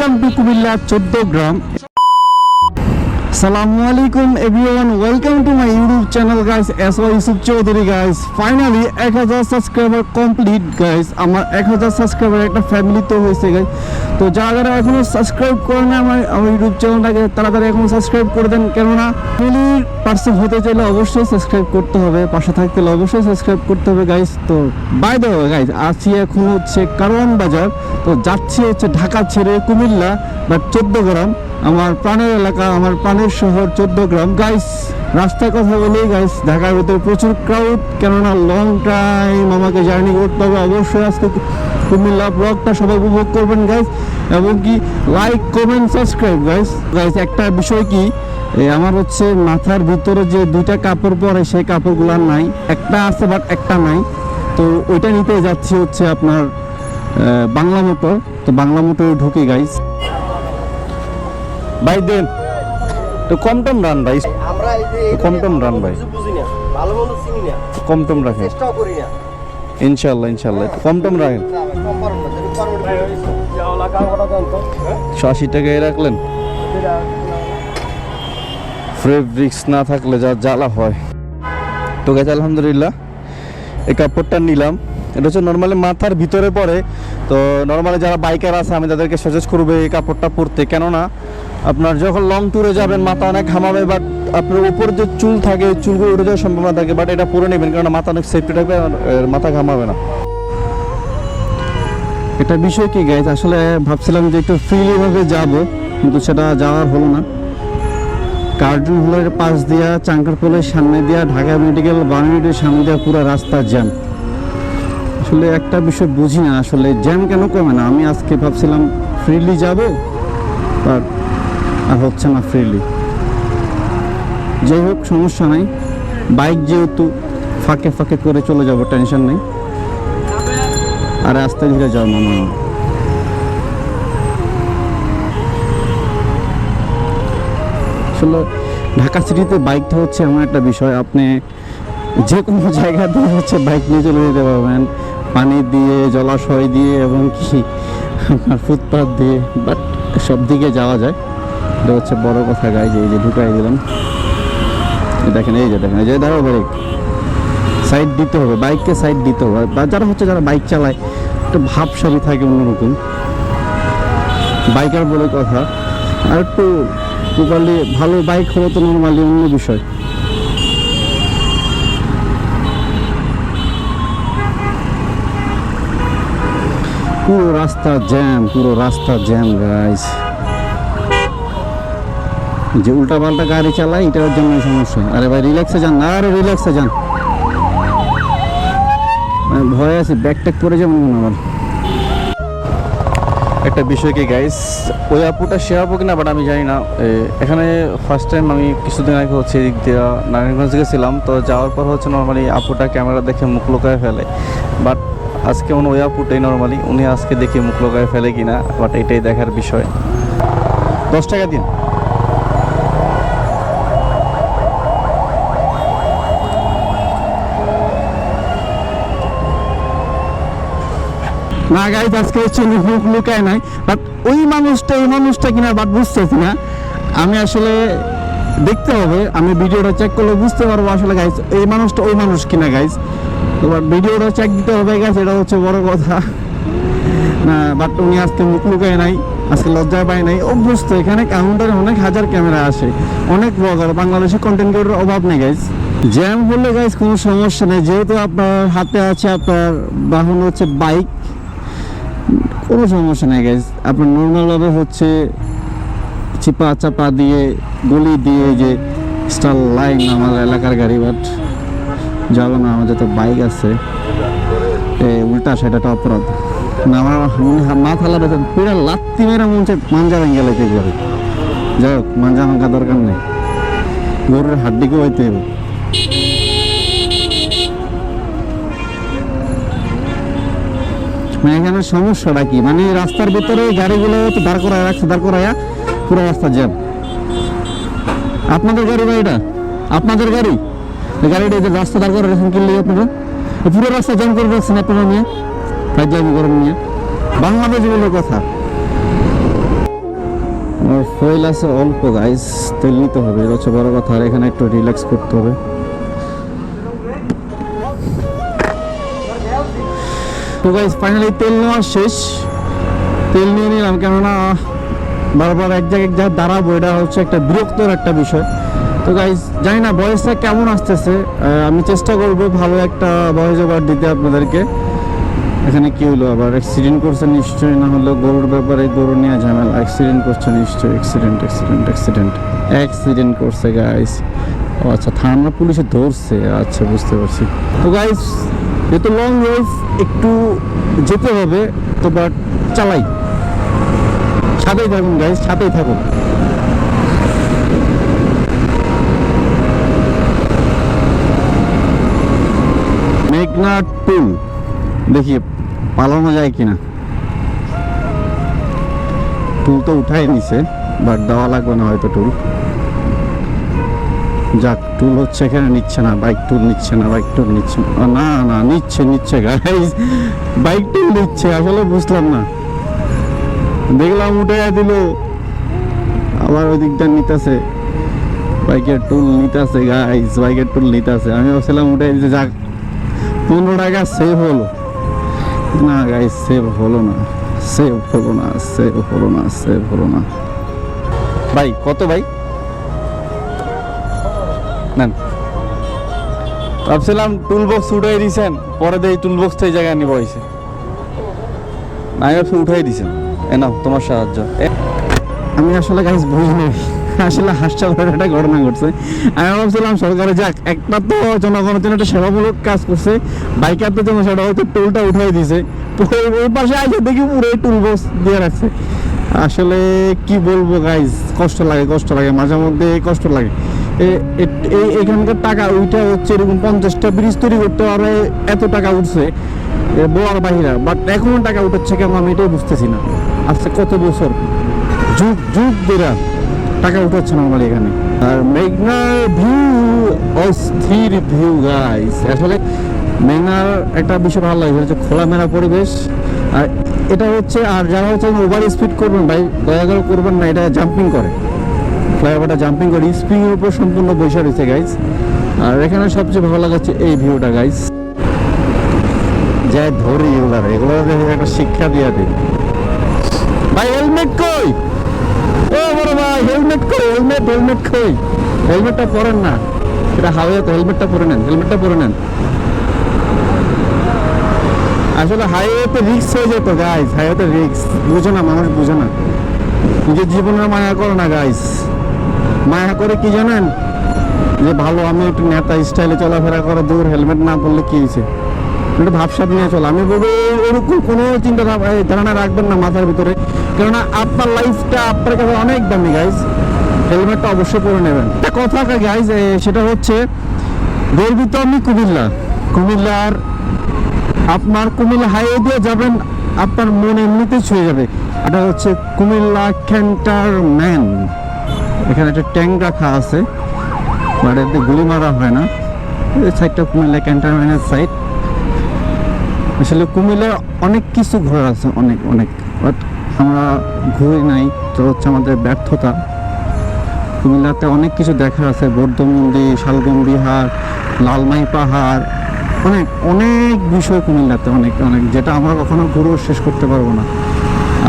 Two Comilla চোদ্দ গ্রাম সালামু আলাইকুম everyone welcome to my YouTube channel guys S Y Yusuf Chowdhury guys finally এক হাজার সাবস্ক্রাইবার কমপ্লিট গাইস আমার এক হাজার সাবস্ক্রাইবার একটা ফ্যামিলি তো হয়েছে গাইস তো যারা যারা সাবস্ক্রাইব করে না আমার আমার ইউটিউব চ্যানেলটাকে তাড়াতাড়ি এখন সাবস্ক্রাইব করে দেন। কেননা ফ্যামিলির পার্সন হতে চাইলে অবশ্যই সাবস্ক্রাইব করতে হবে, পাশে থাকতে হলে অবশ্যই সাবস্ক্রাইব করতে হবে গাইস তো বাই দ্য গাইস আছি এখন হচ্ছে কারওয়ান বাজার। তো যাচ্ছি হচ্ছে ঢাকা ছেড়ে কুমিল্লা বা চোদ্দ গ্রাম আমার প্রাণের এলাকা, আমার প্রাণের শহর, চোদ্দ গ্রাম। গাইস রাস্তায় কথা বলি গাইস ঢাকার ভিতরে প্রচুর ক্রাউড কেননা লং টাইম আমাকে জার্নি করতে হবে। অবশ্যই আজকে কুমিল্লা ব্লগটা সবাই উপভোগ করবেন গাইস এবং কি like comment subscribe guys guys একটা বিষয় কি আমার হচ্ছে মাথার ভিতরে যে দুইটা কাপড় পরে, সেই কাপড়গুলো নাই। একটা আছে বাট একটা নাই। তো ওইটা নিতে যাচ্ছি হচ্ছে আপনার বাংলা মোটর তো বাংলা মোটরে ঢুকে গাইস ভাই দেন। তো কম টম রান ভাই। আমরা এই যে কম টম রান ভাই। কিছু বুঝি না ভালো মন্দ চিনি না। কম টম রাখেন। চেষ্টাও করি না। ইনশাল্লাহ ইনশাল্লাহ কম টম রাখেন। তো। হ্যাঁ? আশি টাকায় রাখলেন? ফেব্রিক্স না থাকলে যা জ্বালা হয়। তো গেছে আলহামদুলিল্লাহ এই কাপড়টা নিলাম। এটা হচ্ছে নর্মালি মাথার ভিতরে পড়ে। তো নর্মালি যারা বাইকার আছে আমি তাদেরকে সাজেস্ট করব এই কাপড়টা পরতে। কেননা আপনার যখন লং ট্যুরে যাবেন, মাথা অনেক ঘামাবে বাট আপনার উপর যে চুল থাকে চুলগুলো উঠে যাওয়ার সম্ভাবনা থাকে বাট এটা পরে নেবেন কারণ মাথা অনেক সেফটি থাকবে আর মাথা ঘামাবে না। এটা বিষয় কি গাইজ আসলে ভাবছিলাম যে একটু ফ্রিলি ভাবে যাব, কিন্তু সেটা যাওয়ার হলো না। কার্টুন হলের পাশ দিয়া চাঙ্কার কলের সামনে দিয়া ঢাকা মেডিকেল বার্নিটের সামনে দিয়া পুরো রাস্তা জ্যাম আসলে একটা বিষয় বুঝি না, আসলে জ্যাম কেন কমে না? আমি আজকে ভাবছিলাম ফ্রিলি যাব বাট আর হচ্ছে না ফ্রিলি যাই হোক, সমস্যা নাই। বাইক যেহেতু ফাঁকে ফাঁকে করে চলে যাব, টেনশন নেই। আর আস্তে ধীরে যাও, মামা। আসলে ঢাকা সিটিতে বাইকটা হচ্ছে এমন একটা বিষয়, আপনি যে কোনো জায়গা দিয়ে হচ্ছে বাইক নিয়ে চলে যেতে পারবেন। পানি দিয়ে, জলাশয় দিয়ে, এবং কি ফুটপাথ দিয়ে বাট সব দিকে যাওয়া যায়। এটা হচ্ছে বড় কথা গাই যে এই যে ঢুকাই দিলাম। দেখেন, এই যে দেখেন, এই যে দেখো ব্রেক সাইড দিতে হবে বাইককে সাইড দিতে হবে। বা যারা হচ্ছে যারা বাইক চালায়, একটু ভাবসাবি থাকে অন্যরকম। বাইকার বলে কথা, আর একটু প্রপারলি ভালো বাইক হলে তো নর্মালি অন্য বিষয়। পুরো রাস্তা জ্যাম পুরো রাস্তা জ্যাম গাইস যে উল্টা পাল্টা গাড়ি চালায়, এটার জন্য সমস্যা। আরে ভাই রিল্যাক্সে যান না, আরে রিল্যাক্সে যান। আমি ভয় আছে ব্যাগ ট্যাগ করে যাব মনে আমার। একটা বিষয় কি গাইস ওই আপুটা সে আপু কিনা বাট আমি জানি না। এখানে ফার্স্ট টাইম আমি কিছুদিন আগে হচ্ছে এদিক দিয়ে নারায়ণগঞ্জ গেছিলাম, তো যাওয়ার পর হচ্ছে নর্মালি আপুটা ক্যামেরা দেখে মুখ লোকায় ফেলে। বাট আজকে উনি, ওই আপুটাই নর্মালি উনি আজকে দেখে মুখ লোকায় ফেলে কিনা বাট এটাই দেখার বিষয়। দশ টাকা দিন। না গাইজ আজকে হচ্ছে মুখ লুকায় নাই বাট ওই মানুষটা, এই মানুষটা কিনা বাট বুঝতেছি না। আমি আসলে দেখতে হবে, আমি ভিডিওটা চেক করলে বুঝতে পারব আসলে গাইজ এই মানুষটা ওই মানুষ কিনা গাইজ বাট ভিডিওটা চেক দিতে হবে গাইজ এটা হচ্ছে বড় কথা। না বাট উনি আজকে মুখ লুকায় নাই, আজকে লজ্জা পায় নাই। অভ্যস্ত, এখানে কাউন্টারে অনেক হাজার ক্যামেরা আসে, অনেক ব্লগার বাংলাদেশে কন্টেন্ট ক্রিয়েটর অভাব নেই গাইজ জ্যাম হলে গাইজ কোনো সমস্যা নেই, যেহেতু আপনার হাতে আছে আপনার বাহন হচ্ছে বাইক কোনো সমস্যা নেই গাইজ আপনার নর্মালভাবে হচ্ছে চিপা চাপা দিয়ে, গলি দিয়ে যে স্টার লাইন আমার এলাকার গাড়ি বাট যাব না, আমাদের তো বাইক আছে। উল্টা সেটা একটা অপরাধ। না, আমার মাথা লাগাতে পুরো লাত্তি মেরে মনে হচ্ছে মাঞ্জা ভেঙে লাইতে পারে যাই হোক, মাঞ্জা ভাঙা দরকার নেই। গরুর হাড্ডিকে হইতে হবে। মানে এখানে সমস্যাটা কি? মানে রাস্তার ভিতরে গাড়িগুলো তো দাঁড় করায় রাখছে, দাঁড় করায়া পুরো রাস্তা জ্যাম। আপনাদের গাড়ি বা এটা? আপনাদের গাড়ি? গাড়িটা যে রাস্তা দাঁড় করে রাখছেন কিনলে আপনারা? পুরো রাস্তা জ্যাম করে রাখছেন আপনারা নিয়ে? ফাইজামি করেন নিয়ে। বাংলাদেশ বলে কথা। ফয়েল আছে অল্প গাইস তেল নিতে হবে হচ্ছে বড় কথা। আর এখানে একটু রিল্যাক্স করতে হবে। তো গাইস ফাইনালি তেল নেওয়া শেষ। তেল নিয়ে নিলাম, কেননা বারবার এক জায়গায় যা দাঁড়াবো, এটা হচ্ছে একটা বিরক্তর একটা বিষয়। তো গাইস জানি না, বয়সটা কেমন আসতেছে? আমি চেষ্টা করব ভালো একটা বয়স ওভার দিতে আপনাদেরকে। এখানে কি হলো? আবার অ্যাক্সিডেন্ট করছে নিশ্চয়ই, না হলে গরুর ব্যাপারে গরু নিয়ে ঝামেলা। অ্যাক্সিডেন্ট করছে নিশ্চয়ই অ্যাক্সিডেন্ট অ্যাক্সিডেন্ট অ্যাক্সিডেন্ট অ্যাক্সিডেন্ট করছে গাইস ও আচ্ছা থানা পুলিশে ধরছে। আচ্ছা বুঝতে পারছি। তো গাইস যেহেতু লং ড্রাইভ একটু যেতে হবে তো বাট চালাই। সাথেই থাকুন গাইজ সাথেই থাকুন। মেঘনা টুল দেখি পালানো যায় কিনা। টুল তো উঠাই নিছে বাট দেওয়া লাগবে না হয়তো টুল যাক টুল হচ্ছে এখানে, নিচ্ছে না বাইক টুল নিচ্ছে না বাইক টুল নিচ্ছে না। না না, নিচ্ছে নিচ্ছে গাইজ বাইক টুল নিচ্ছে, আসলে বুঝলাম না। দেখলাম উঠে দিল। আবার ওই দিকটা নিতেছে। বাইকের টুল নিতেছে গাইজ বাইকের টুল নিতেছে। আমি ভাবছিলাম উঠে দিতে, যাক। পনেরো টাকা সেভ হলো। না গাইজ সেভ হলো না। সেভ হলো না সেভ হলো না সেভ হলো না। ভাই, কত ভাই? নেন। ভাবছিলাম টুল বক্স উঠাই দিছেন, পরে দিয়ে টুল বক্সটা এই জায়গায় নিব হয়েছে না ভাবছি উঠাই দিছেন। এ তোমার সাহায্য। আমি আসলে গাইজ বুঝিনি আসলে হাস্যকর একটা ঘটনা ঘটছে। আমি ভাবছিলাম সরকারে যাক, একটা তো জনগণের জন্য একটা সেবামূলক কাজ করছে। বাইকার তো জন্য সেটা হয়তো টুলটা উঠাই পরে ওই পাশে আগে দেখি পুরো টুল বক্স দিয়ে রাখছে। আসলে কি বলব গাইজ কষ্ট লাগে কষ্ট লাগে, মাঝে মধ্যে কষ্ট লাগে। এখানকার টাকা ওইটা হচ্ছে এরকম পঞ্চাশটা ব্রিজ তৈরি করতে পারে এত টাকা উঠছে বোয়ার বাহিরা। বাট এখনও টাকা উঠাচ্ছে কেন আমি এটাই বুঝতেছি না। আজকে কত বছর? যুগ যুগ ধরে টাকা উঠাচ্ছে না আমার এখানে। আর মেঘনার ভিউ অস্থির ভিউ গাইস আসলে মেঘনার একটা বিষয় ভালো লাগে হচ্ছে খোলামেলা পরিবেশ। আর এটা হচ্ছে, আর যারা হচ্ছে ওভার স্পিড করবেন ভাই, দয়া করে করবেন না, এটা জাম্পিং করে। ফ্লাইওভারটা জাম্পিং করে এর উপর সম্পূর্ণ বৈশা রয়েছে গাইস আর এখানে সবচেয়ে ভালো লাগাচ্ছে এই ভিউটা গাইস যাই ধরি এগুলার এগুলো একটা শিক্ষা দিয়ে দিই। ভাই হেলমেট কই? ও বড় ভাই হেলমেট কই? হেলমেট হেলমেট কই? হেলমেটটা পরেন না। এটা হাওয়ে তো হেলমেটটা পরে নেন হেলমেটটা পরে নেন। আসলে হাইওয়েতে রিক্স হয়ে যেত গাইস হাইওয়েতে রিক্স বুঝো না, মানুষ বুঝে না। নিজের জীবনের মায়া করো না গাইস মায়া করে কি জানেন? যে ভালো, আমি একটু নেতা স্টাইলে চলাফেরা করে, দূর হেলমেট না পরলে কি হয়েছে? একটু ভাবসাব নিয়ে চলো। আমি বলব ওরকম কোনো চিন্তা ধারণা রাখবেন না মাথার ভিতরে। কেননা আপনার লাইফটা আপনার কাছে অনেক দামি গাইজ হেলমেটটা অবশ্যই পরে নেবেন। একটা কথা গাইজ সেটা হচ্ছে, গর্বিত আমি কুমিল্লা। কুমিল্লার আপনার কুমিল্লা হাইওয়ে দিয়ে যাবেন, আপনার মন এমনিতে ছুঁয়ে যাবে। এটা হচ্ছে কুমিল্লা ক্যান্টার ম্যান এখানে একটা ট্যাঙ্ক রাখা আছে। বাট এতে গুলি মারা হয় না। এই সাইডটা কুমিল্লা ক্যান্টনমেন্টের সাইড। আসলে কুমিল্লার অনেক কিছু ঘোরার আছে, অনেক অনেক। বাট আমরা ঘুরি নাই, তো হচ্ছে আমাদের ব্যর্থতা। কুমিল্লাতে অনেক কিছু দেখার আছে, বৌদ্ধ মন্দির, শালগম বিহার, লালমাই পাহাড়। অনেক অনেক বিষয় কুমিল্লাতে, অনেক অনেক। যেটা আমরা কখনো ঘুরেও শেষ করতে পারব না।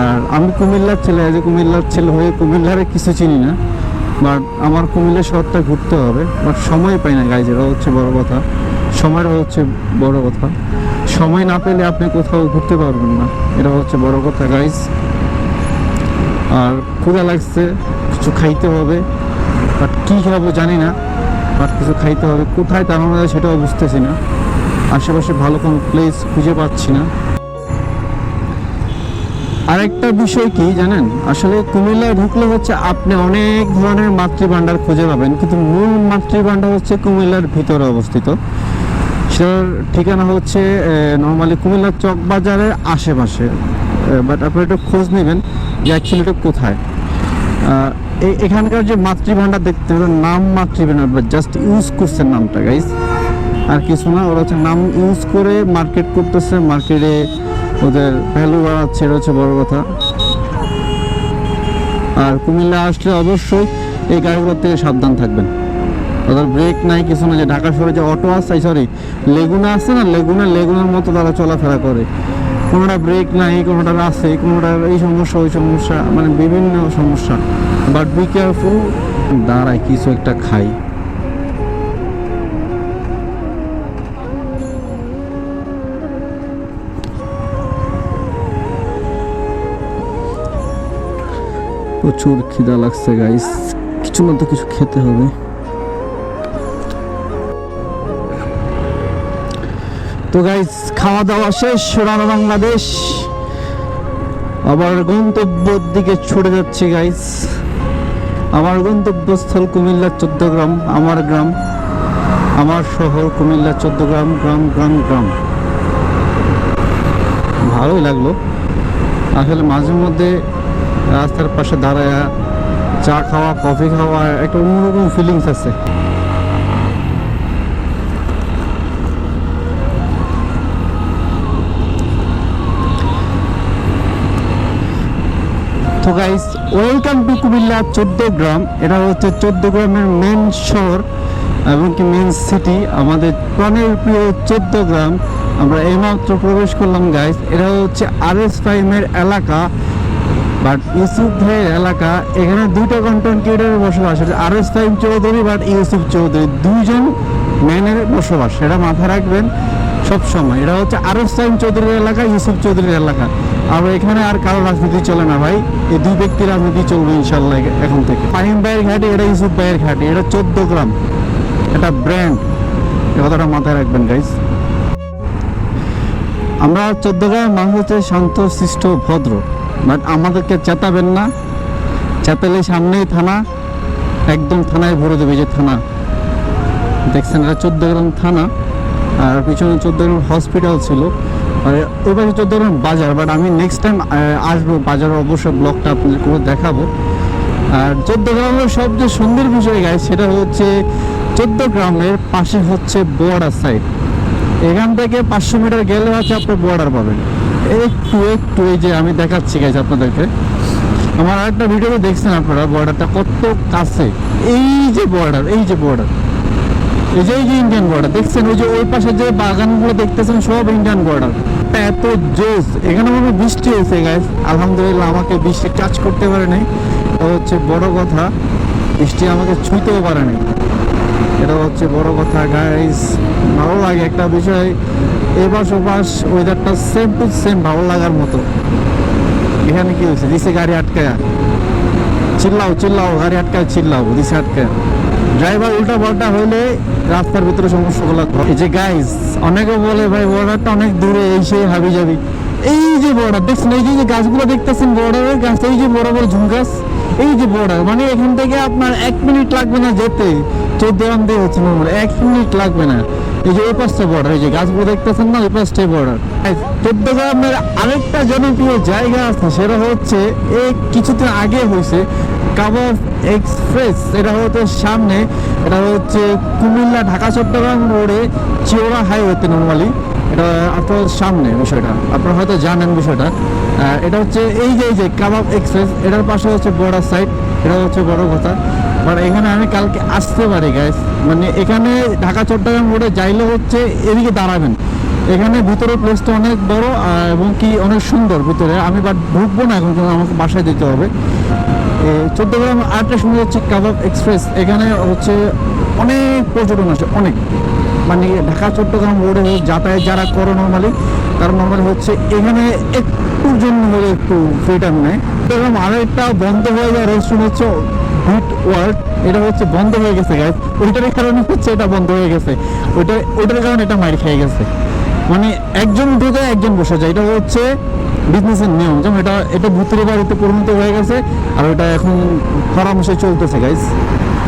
আর আমি কুমিল্লার ছেলে যে কুমিল্লার ছেলে হয়ে কুমিল্লারে কিছু চিনি না বাট আমার কুমিল্লা শহরটা ঘুরতে হবে বাট সময় পাই না গাইজ এটা হচ্ছে বড় কথা। সময়টা হচ্ছে বড় কথা। সময় না পেলে আপনি কোথাও ঘুরতে পারবেন না, এটা হচ্ছে বড় কথা গাইজ আর ক্ষুধা লাগছে, কিছু খাইতে হবে বাট কী খাব জানি না বাট কিছু খাইতে হবে। কোথায় দাঁড়ানো যায় সেটাও বুঝতেছি না। আশেপাশে ভালো কোনো প্লেস খুঁজে পাচ্ছি না। আরেকটা বিষয় কি জানেন? আসলে কুমিল্লায় ঢুকলে হচ্ছে আপনি অনেক ধরনের মাতৃভাণ্ডার খুঁজে পাবেন, কিন্তু মূল মাতৃভাণ্ডার হচ্ছে কুমিল্লার ভিতরে অবস্থিত। সেটার ঠিকানা হচ্ছে নর্মালি কুমিল্লার চক বাজারের আশেপাশে বাট আপনি একটু খোঁজ নেবেন যে অ্যাকচুয়ালি এটা কোথায়। এখানকার যে মাতৃভাণ্ডার দেখতে পাবেন, নাম মাতৃভাণ্ডার জাস্ট ইউজ করছেন নামটা গাইস আর কিছু না, ওরা হচ্ছে নাম ইউজ করে মার্কেট করতেছে মার্কেটে ওদের ভ্যালু বাড়াচ্ছে, এটা হচ্ছে বড় কথা। আর কুমিল্লা আসলে অবশ্যই এই গাড়িগুলোর থেকে সাবধান থাকবেন। ওদের ব্রেক নাই, কিছু না যে ঢাকা শহরে যে অটো আছে সরি লেগুনা আছে না? লেগুনা লেগুনার মতো তারা চলাফেরা করে। কোনোটা ব্রেক নাই কোনোটার আছে কোনোটার এই সমস্যা, ওই সমস্যা মানে বিভিন্ন সমস্যা। বাট বি কেয়ারফুল দাঁড়ায়, কিছু একটা খাই। প্রচুর খিদা লাগছে গাইস কিছু না তো কিছু খেতে হবে। তো গাইস খাওয়া দাওয়া শেষ, রানা বাংলাদেশ। আবার গন্তব্যের দিকে ছুটে যাচ্ছি গাইস আমার গন্তব্যস্থল কুমিল্লা চোদ্দ গ্রাম আমার গ্রাম। আমার শহর কুমিল্লা চোদ্দ গ্রাম গ্রাম গ্রাম। গ্রাম ভালোই লাগল। আসলে মাঝে মধ্যে রাস্তার পাশে দাঁড়ায় চা খাওয়া কফি খাওয়া, একটা অন্যরকম ফিলিংস আছে। তো গাইস ওয়েলকাম টু কুমিল্লা চোদ্দ গ্রাম। এটা হচ্ছে চোদ্দ গ্রামের মেন শহর এবং কি মেন সিটি আমাদের প্রাণের প্রিয় চোদ্দ গ্রাম। আমরা এইমাত্র প্রবেশ করলাম গাইস এটা হচ্ছে আর এস ফাইমের এলাকা। বাট ইউসুফ ভাইয়ের এলাকা, এখানে দুইটা কন্টেন্ট ক্রিয়েটারের বসবাস আর এস ফাইম চৌধুরী বাট ইউসুফ চৌধুরী। দুইজন ম্যানের বসবাস, সেটা মাথায় রাখবেন সব সময়। এটা হচ্ছে আর এস ফাইম চৌধুরীর এলাকা ইউসুফ চৌধুরীর এলাকা। আর এখানে আর কারও রাজনীতি চলে না ভাই। এই দুই ব্যক্তির রাজনীতি চলবে ইনশাল্লাহ এখন থেকে। ফাহিম ভাইয়ের ঘাটে, এটা ইউসুফ ভাইয়ের ঘাটে, এটা চোদ্দ গ্রাম। এটা ব্র্যান্ড এ কথাটা মাথায় রাখবেন গাইস আমরা চোদ্দ গ্রামের মানুষ হচ্ছে শান্ত শিষ্ট ভদ্র। বাট আমাদেরকে চেতাবেন না। চেতালে সামনেই থানা, একদম থানায় ভরে দেবে যে থানা। দেখছেন এটা চোদ্দ গ্রাম থানা, আর পিছনে চোদ্দ গ্রাম হসপিটাল ছিল। আর ওই পাশে চোদ্দ গ্রাম বাজার বাট আমি নেক্সট টাইম আসব বাজার, অবশ্যই ব্লগটা আপনাদের করে দেখাবো। আর চোদ্দ গ্রামের সবচেয়ে সুন্দর বিষয় গাই সেটা হচ্ছে চোদ্দ গ্রামের পাশে হচ্ছে বর্ডার সাইড এখান থেকে পাঁচশো মিটার গেলে হচ্ছে আপনি বর্ডার পাবেন। একটু একটু এই যে আমি দেখাচ্ছি গাইজ আপনাদেরকে। আমার আরেকটা ভিডিওতে দেখছেন আপনারা বর্ডারটা কত কাছে? এই যে বর্ডার এই যে বর্ডার এই যে এই যে ইন্ডিয়ান বর্ডার দেখছেন ওই যে ওই পাশে যে বাগানগুলো দেখতেছেন, সব ইন্ডিয়ান বর্ডার এত জোস এখানে মনে বৃষ্টি হয়েছে গাইজ আলহামদুলিল্লাহ আমাকে বৃষ্টি টাচ করতে পারে নাই। তো হচ্ছে বড় কথা। বৃষ্টি আমাকে ছুঁতেও পারে নাই। এটা হচ্ছে বড় কথা গাইস ভালো লাগে একটা বিষয়। এপাশ ওপাশ ওয়েদারটা সেম টু সেম ভালো লাগার মতো। এখানে কি হয়েছে? দিছে গাড়ি আটকায় চিল্লাও চিল্লাও, গাড়ি আটকায় চিল্লাও, দিছে আটকায় ড্রাইভার উল্টা পাল্টা হইলে রাস্তার ভিতরে সমস্যাগুলো। এই যে গাইস অনেকে বলে, ভাই বর্ডারটা অনেক দূরে, এই সেই হাবি যাবি এই যে বর্ডার দেখছেন, এই যে গাছগুলো দেখতেছেন বর্ডারের গাছ, এই যে বড় বড় ঝুম গাছ, এই যে বর্ডার মানে এখান থেকে আপনার এক মিনিট লাগবে না যেতে। চোদ্দ দিয়ে হচ্ছে এক মিনিট লাগবে না। এই যে ওই পাশটা বর্ডার এই যে গাছগুলো দেখতেছেন না ওই পাশটাই বর্ডার চোদ্দ গ্রামের আরেকটা জনপ্রিয় জায়গা আছে, সেটা হচ্ছে এই কিছুদিন আগে হয়েছে কাবাব এক্সপ্রেস। এটা হচ্ছে সামনে, এটা হচ্ছে কুমিল্লা ঢাকা চট্টগ্রাম রোডে চিওড়া হাইওয়েতে নর্মালি এটা আপনার সামনে বিষয়টা, আপনারা হয়তো জানেন বিষয়টা। এটা হচ্ছে এই যে এই যে কাবাব এক্সপ্রেস, এটার পাশে হচ্ছে বর্ডার সাইড এটা হচ্ছে বড় কথা। বাট এখানে আমি কালকে আসতে পারি গ্যাস মানে এখানে ঢাকা, চট্টগ্রাম রোডে যাইলে হচ্ছে এদিকে দাঁড়াবেন। এখানে ভিতরে প্লেসটা অনেক বড় এবং কি অনেক সুন্দর ভিতরে। আমি বাট ঢুকবো না এখন আমাকে বাসায় যেতে হবে। চোদ্দ গ্রাম আরেকটা শুনে যাচ্ছে কাবাব এক্সপ্রেস এখানে হচ্ছে অনেক পর্যটন আসে অনেক। মানে ঢাকা, চট্টগ্রাম রোডে যাতায়াত যারা করে নর্মালি তারা নর্মালি হচ্ছে এখানে একটুর জন্য হলে একটু টাইম নেয়। এরকম আরেকটা বন্ধ হয়ে যায় রেস্টুরেন্ট হচ্ছে হিট ওয়ার্ল্ড এটা হচ্ছে বন্ধ হয়ে গেছে গাইজ ওইটার কারণে হচ্ছে এটা বন্ধ হয়ে গেছে। ওইটা, ওইটার কারণে এটা মারি খেয়ে গেছে। মানে একজন ঢুকে একজন বসে যায়। এটা হচ্ছে বিজনেসের নিয়ম। যেমন এটা এটা ভূতের বাড়িতে পরিণত হয়ে গেছে, আর ওটা এখন পরামর্শে চলতেছে গাইজ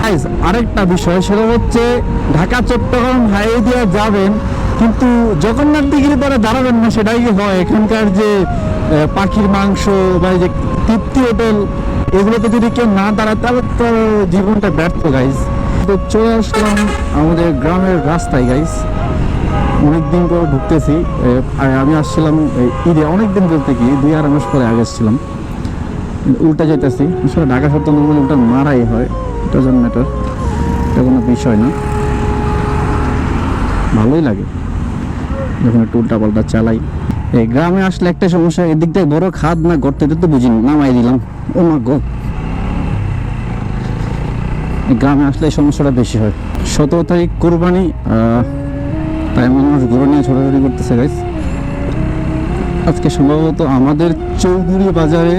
গাইজ আরেকটা বিষয়, সেটা হচ্ছে ঢাকা, চট্টগ্রাম হাইওয়ে দিয়ে যাবেন, কিন্তু জগন্নাথ দিঘির পরে দাঁড়াবেন না, সেটাই হয়। এখানকার যে পাখির মাংস বা যে তৃপ্তি হোটেল এগুলোতে যদি কেউ না দাঁড়ায়, তাহলে তো জীবনটা ব্যর্থ গাইজ তো চলে আসলাম আমাদের গ্রামের রাস্তায় গাইজ অনেকদিন পর ঢুকতেছি। আর আমি আসছিলাম ঈদে, অনেকদিন বলতে কি, দুই আড়াই মাস পরে আগে এসেছিলাম উল্টা যেতেছি আসলে ঢাকা শব্দ নর্মালি উল্টা মারাই হয়। ডাজন্ট ম্যাটার এটা কোনো বিষয় না। ভালোই লাগে। যখন একটু উল্টা পাল্টা চালাই। এই গ্রামে আসলে একটা সমস্যা, এদিক থেকে বড় খাদ না গর্ত তো বুঝিনি, নামাই দিলাম। ও মা গো। গ্রামে আসলে এই সমস্যাটা বেশি হয়। সতেরো তারিখ কোরবানি তাই মানুষ গরু নিয়ে ছোটাছুটি করতেছে গাইস আজকে সম্ভবত আমাদের চৌধুরী বাজারে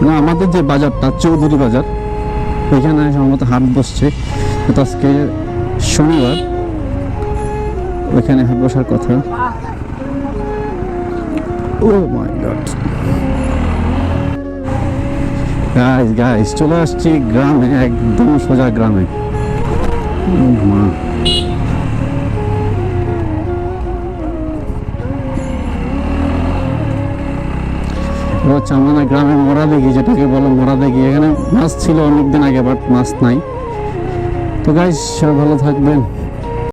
মানে আমাদের যে বাজারটা, চৌধুরী বাজার, ওইখানে সম্ভবত হাট বসছে। আজকে শনিবার, ওইখানে হাট বসার কথা। Oh my god guys guys চলে আসছি গ্রামে, একদম সোজা গ্রামে। মা। হচ্ছে আমাদের গ্রামে মরা দেখি, যেটাকে বলে মরা দেখি। এখানে মাছ ছিল অনেকদিন আগে বাট মাছ নাই। তো গাইস সবাই ভালো থাকবেন।